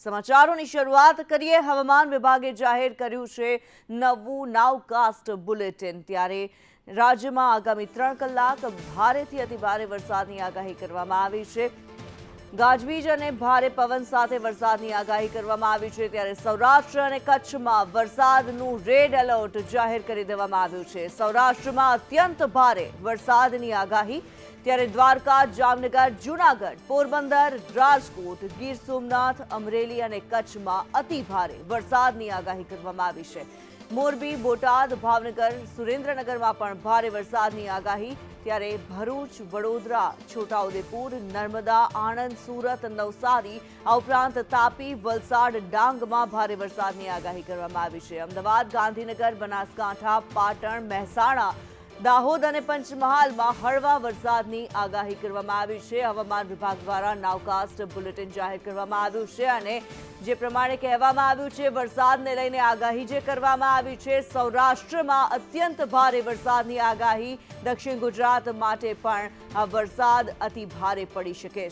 સમાચારોની શરૂઆત કરીએ. હવામાન વિભાગે જાહેર કર્યું છે નવું નાવકાસ્ટ બુલેટિન. ત્યારે રાજ્યમાં આગામી ત્રણ કલાક ભારેથી અતિભારે વરસાદની આગાહી કરવામાં આવી છે. ગાજવીજ અને ભારે પવન સાથે વરસાદની આગાહી કરવામાં આવી છે ત્યારે સૌરાષ્ટ્ર અને કચ્છમાં વરસાદનું રેડ એલર્ટ જાહેર કરી દેવામાં આવ્યું છે. સૌરાષ્ટ્રમાં અત્યંત ભારે વરસાદની આગાહી. ત્યારે દ્વારકા, જામનગર, જૂનાગઢ, પોરબંદર, રાજકોટ, ગીર સોમનાથ, અમરેલી અને કચ્છમાં અતિ ભારે વરસાદની આગાહી કરવામાં આવી છે. મોરબી, બોટાદ, ભાવનગર, સુરેન્દ્રનગરમાં પણ ભારે વરસાદની આગાહી. ત્યારે ભરૂચ, વડોદરા, છોટાઉદેપુર, નર્મદા, આણંદ, સુરત, નવસારી, આ ઉપરાંત તાપી, વલસાડ, ડાંગમાં ભારે વરસાદની આગાહી કરવામાં આવી છે. અમદાવાદ, ગાંધીનગર, બનાસકાંઠા, પાટણ, મહેસાણા દાહોદ અને પંચમહાલમાં હળવા વરસાદની આગાહી કરવામાં આવી છે. હવામાન વિભાગ દ્વારા નાવકાસ્ટ બુલેટિન જાહેર કરવામાં આવ્યું છે અને જે પ્રમાણે કહેવામાં આવ્યું છે, વરસાદને લઈને આગાહી જે કરવામાં આવી છે, સૌરાષ્ટ્રમાં અત્યંત ભારે વરસાદની આગાહી. દક્ષિણ ગુજરાત માટે પણ વરસાદ અતિ ભારે પડી શકે છે.